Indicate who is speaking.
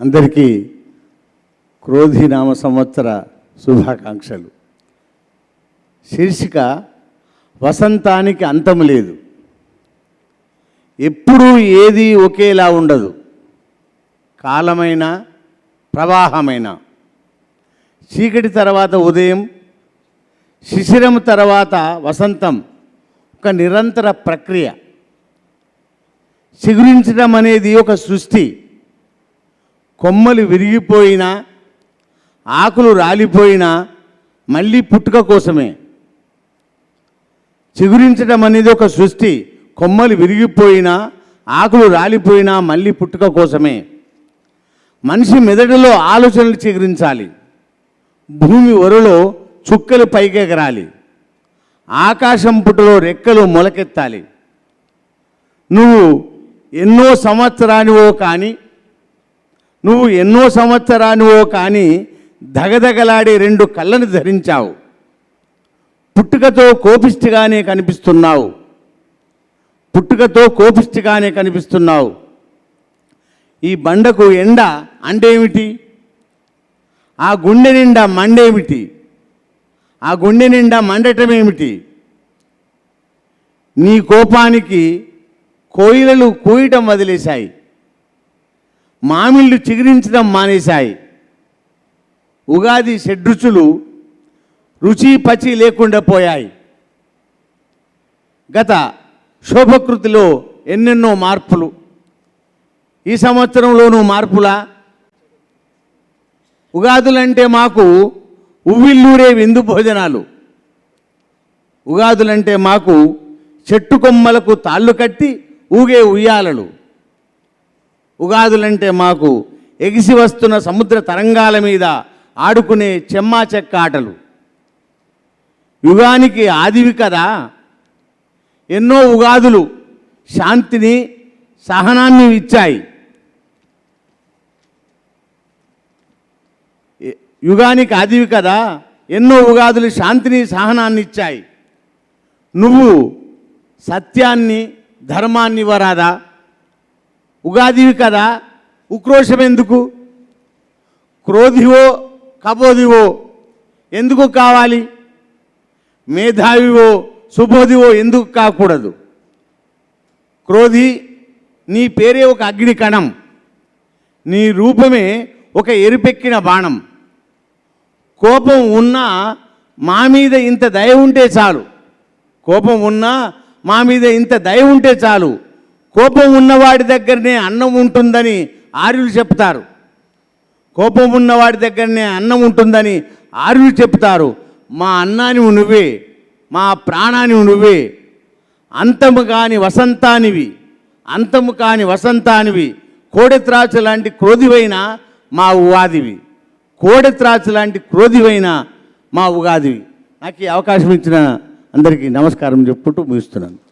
Speaker 1: అందరికీ క్రోధినామ సంవత్సర శుభాకాంక్షలు. శీర్షిక వసంతానికి అంతం లేదు. ఎప్పుడూ ఏది ఒకేలా ఉండదు. కాలమైన ప్రవాహమైన. చీకటి తర్వాత ఉదయం శిశిరం తర్వాత వసంతం ఒక నిరంతర ప్రక్రియ. చిగురించడం అనేది ఒక సృష్టి. కొమ్మలు విరిగిపోయినా ఆకులు రాలిపోయినా మళ్ళీ పుట్టుక కోసమే. చిగురించడం అనేది ఒక సృష్టి. కొమ్మలు విరిగిపోయినా ఆకులు రాలిపోయినా మళ్ళీ పుట్టుక కోసమే. మనిషి మెదడులో ఆలోచనలు చిగురించాలి. భూమి ఒరలో చుక్కలు పైకెగరాలి. ఆకాశం పుట్టులో రెక్కలు మొలకెత్తాలి. నువ్వు ఎన్నో సంవత్సరానివో కానీ నువ్వు ఎన్నో సంవత్సరానివో కానీ దగదగలాడే రెండు కళ్ళను ధరించావు. పుట్టుకతో కోపిష్టిగానే కనిపిస్తున్నావు. పుట్టుకతో కోపిష్టిగానే కనిపిస్తున్నావు. ఈ బండకు ఎండ అంటేమిటి ఆ గుండె నిండా మండేమిటి? ఆ గుండె నిండా మండటం ఏమిటి నీ కోపానికి కోయిలలు కూయటం వదిలేశాయి. మామిళ్ళు చిగురించడం మానేశాయి. ఉగాది షడ్రుచులు రుచి పచి లేకుండా పోయాయి. గత శోభకృతిలో ఎన్నెన్నో మార్పులు. ఈ సంవత్సరంలోనూ మార్పులా? ఉగాదులంటే మాకు ఉవ్విల్లూరే విందు భోజనాలు. ఉగాదులంటే మాకు చెట్టు కొమ్మలకు తాళ్ళు కట్టి ఊగే ఉయ్యాలలు. ఉగాదులంటే మాకు ఎగిసి వస్తున్న సముద్ర తరంగాల మీద ఆడుకునే చెమ్మా చెక్క ఆటలు. యుగానికి ఆదివి కదా. ఎన్నో ఉగాదులు శాంతిని సహనాన్ని ఇచ్చాయి. యుగానికి ఆదివి కదా. ఎన్నో ఉగాదులు శాంతిని సహనాన్ని ఇచ్చాయి. నువ్వు సత్యాన్ని ధర్మాన్ని ఇవ్వరాదా ఉగాదివి కదా ఉక్రోషం ఎందుకు క్రోధివో కబోదివో ఎందుకు కావాలి? మేధావివో సుబోధివో ఎందుకు కాకూడదు? క్రోధి నీ పేరే ఒక అగ్ని కణం. నీ రూపమే ఒక ఎరుపెక్కిన బాణం. కోపం ఉన్నా మా మీద ఇంత దయ ఉంటే చాలు. కోపం ఉన్నా మా మీద ఇంత దయ ఉంటే చాలు. కోపం ఉన్నవాడి దగ్గరనే అన్నం ఉంటుందని ఆర్యులు చెప్తారు. కోపం ఉన్నవాడి దగ్గరనే అన్నం ఉంటుందని ఆర్యులు చెప్తారు. మా అన్నాని నువ్వే మా ప్రాణాని నువ్వే. అంతము కాని వసంతానివి అంతము కాని వసంతానివి. కోడెత్రాచు లాంటి క్రోధివైన మా ఉగాదివి. కోడెత్రాచు లాంటి క్రోధివైన మా ఉగాదివి. నాకు ఈ అవకాశం ఇచ్చిన అందరికీ నమస్కారం చెప్పుకుంటూ ముగిస్తున్నాను.